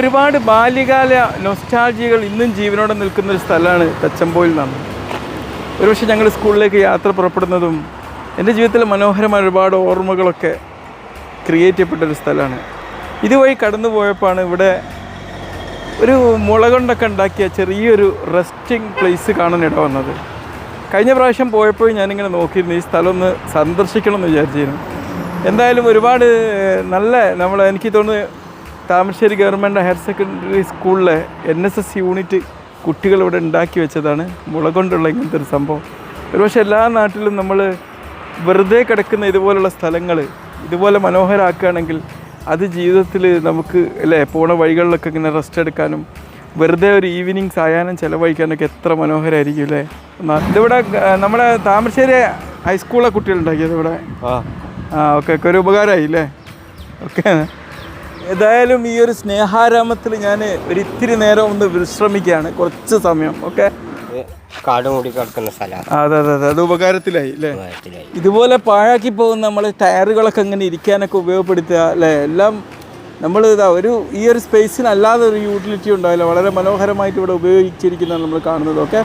ഒരുപാട് ബാല്യകാല നൊസ്റ്റാൾജികൾ ഇന്നും ജീവനോടെ നിൽക്കുന്ന ഒരു സ്ഥലമാണ് തച്ചമ്പോയിൽ നിന്നാണ്. ഒരുപക്ഷെ ഞങ്ങൾ സ്കൂളിലേക്ക് യാത്ര പുറപ്പെടുന്നതും എന്റെ ജീവിതത്തിലെ മനോഹരമായ ഒരുപാട് ഓർമ്മകളൊക്കെ ക്രിയേറ്റ് ചെയ്യപ്പെട്ട ഒരു സ്ഥലമാണ്. ഇതുവഴി കടന്നു പോയപ്പോഴാണ് ഇവിടെ ഒരു മുള കൊണ്ടൊക്കെ ഉണ്ടാക്കിയ ചെറിയൊരു റെസ്റ്റിംഗ് പ്ലേസ് കാണാൻ ഇട വന്നത്. കഴിഞ്ഞ പ്രാവശ്യം പോയപ്പോൾ ഞാനിങ്ങനെ നോക്കിയിരുന്നു ഈ സ്ഥലം ഒന്ന് സന്ദർശിക്കണം എന്ന് വിചാരിച്ചിരുന്നു. എന്തായാലും ഒരുപാട് നല്ല നമ്മൾ എനിക്ക് തോന്നുന്നു താമരശ്ശേരി ഗവൺമെന്റ് ഹയർ സെക്കൻഡറി സ്കൂളിലെ എൻ എസ് എസ് യൂണിറ്റ് കുട്ടികൾ ഇവിടെ ഉണ്ടാക്കി വെച്ചതാണ്. മുള കൊണ്ടുള്ള ഇങ്ങനത്തെ ഒരു സംഭവം. ഒരുപക്ഷെ എല്ലാ നാട്ടിലും നമ്മൾ വെറുതെ കിടക്കുന്ന ഇതുപോലുള്ള സ്ഥലങ്ങൾ ഇതുപോലെ മനോഹരമാക്കുകയാണെങ്കിൽ അത് ജീവിതത്തിൽ നമുക്ക് അല്ലേ പോണ വഴികളിലൊക്കെ ഇങ്ങനെ റെസ്റ്റ് എടുക്കാനും വെറുതെ ഒരു ഈവനിങ് സായാഹ്നം ചിലവഴിക്കാനൊക്കെ എത്ര മനോഹരമായിരിക്കും അല്ലേ? ഇതിവിടെ നമ്മുടെ താമരശ്ശേരി ഹൈസ്കൂളിലെ കുട്ടികളുണ്ടാക്കിയത് ഇവിടെ? ആ. ആ ഓക്കെ ഒക്കെ ഒരു ഉപകാരമായി അല്ലേ? ഓക്കെ. ഏതായാലും ഈ ഒരു സ്നേഹാരാമത്തിൽ ഞാൻ ഒരിത്തിരി നേരം ഒന്ന് വിശ്രമിക്കുകയാണ്. കുറച്ച് സമയം ഓക്കെ? ഇത് കാട് മൂടി കിടക്കുന്ന സ്ഥലമാണ് അതെ അതെ അതെ. അത് ഉപകാരത്തിലായി അല്ലേ? ഇതുപോലെ പാഴാക്കി പോകുന്ന നമ്മൾ ടയറുകളൊക്കെ അങ്ങനെ ഇരിക്കാനൊക്കെ ഉപയോഗപ്പെടുത്തുക അല്ലേ? എല്ലാം നമ്മൾ ഇതാ ഒരു ഈ ഒരു സ്പേസിനല്ലാതെ ഒരു യൂട്ടിലിറ്റി ഉണ്ടാവില്ല. വളരെ മനോഹരമായിട്ട് ഇവിടെ ഉപയോഗിച്ചിരിക്കുന്നതാണ് നമ്മൾ കാണുന്നത് ഓക്കെ?